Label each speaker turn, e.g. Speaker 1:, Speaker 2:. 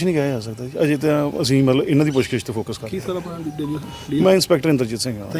Speaker 1: ਕੁਝ ਨਹੀਂ ਕਿਹਾ ਜਾ ਸਕਦਾ ਜੀ। ਅਜੇ ਤਾਂ ਅਸੀਂ ਮਤਲਬ ਇਹਨਾਂ ਦੀ ਪੁੱਛਗਿੱਛ ਤੇ ਫੋਕਸ ਕਰ ਰਹੇ
Speaker 2: ਸਰ ਆਪਣਾ
Speaker 1: ਹਾਂ ਮੈਂ ਇੰਸਪੈਕਟਰ ਇੰਦਰਜੀਤ ਸਿੰਘ ਹਾਂ।